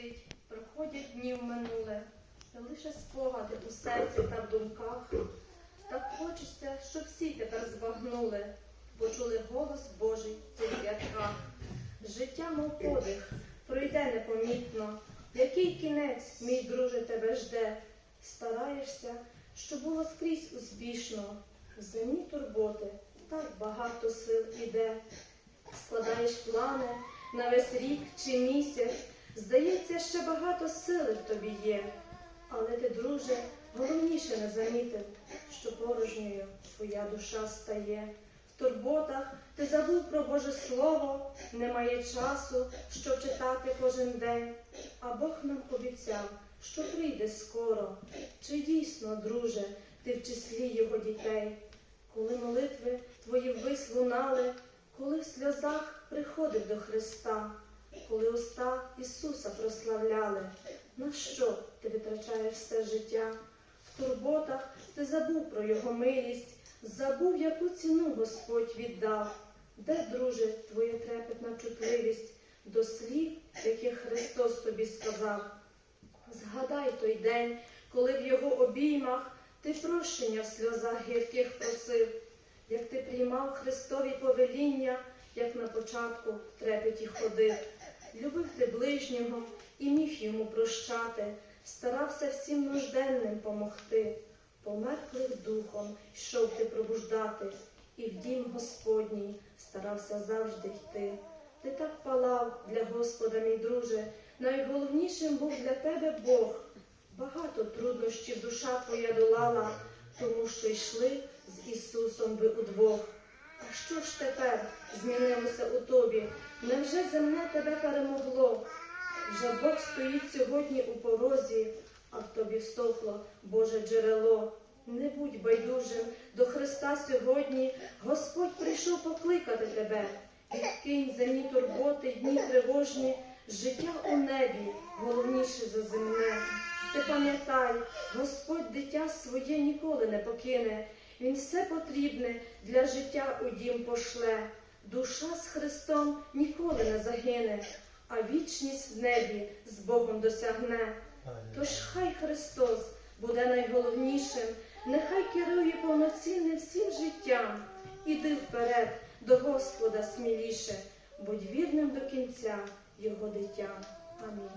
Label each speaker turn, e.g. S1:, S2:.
S1: летить, проходять дні в минуле, та лише спогади у серці та в думках. Так хочеться, щоб всі тепер збагнули, почули голос Божий в цих рядках. Життя, мов подих, пройде непомітно. Який кінець, мій друже, тебе жде? Стараєшся, щоб було скрізь успішно. В земні турботи так багато сил іде. Складаєш плани на весь рік чи місяць. Здається, ще багато сили в тобі є. Але ти, друже, головніше не замітив, що порожньою твоя душа стає. В турботах ти забув про Боже Слово, немає часу, щоб читати кожен день. А Бог нам обіцяв, що прийде скоро. Чи дійсно, друже, ти в числі його дітей? Коли молитви твої ввись лунали, коли в сльозах приходив до Христа, коли уста Ісуса прославляли, на що ти витрачаєш все життя? В турботах ти забув про Його милість, забув, яку ціну Господь віддав. Де, друже, твоя трепетна чутливість до слів, яких Христос тобі сказав? Згадай той день, коли в його обіймах ти прощення в сльозах гірких просив, як ти приймав Христові повеління, як на початку в трепеті ходив. Любив ти ближнього і міг йому прощати, старався всім нужденним помогти. Померклих духом йшов ти пробуждати, і в дім Господній старався завжди йти. Ти так палав для Господа, мій друже, найголовнішим був для тебе Бог. Багато труднощів душа твоя долала, тому що йшли з Ісусом ви удвох. Що ж тепер змінилося у тобі? Невже земне тебе перемогло? Вже Бог стоїть сьогодні у порозі, а в тобі всохло Боже джерело. Не будь байдужим до Христа сьогодні. Господь прийшов покликати тебе. Відкинь земні турботи, дні тривожні, життя у небі головніше за земне. Ти пам'ятай, Господь дитя своє ніколи не покине. Він все потрібне для життя у дім пошле. Душа з Христом ніколи не загине, а вічність в небі з Богом досягне. Тож хай Христос буде найголовнішим, нехай керує повноцінним всім життям. Іди вперед до Господа сміліше, будь вірним до кінця Його дитя. Амінь.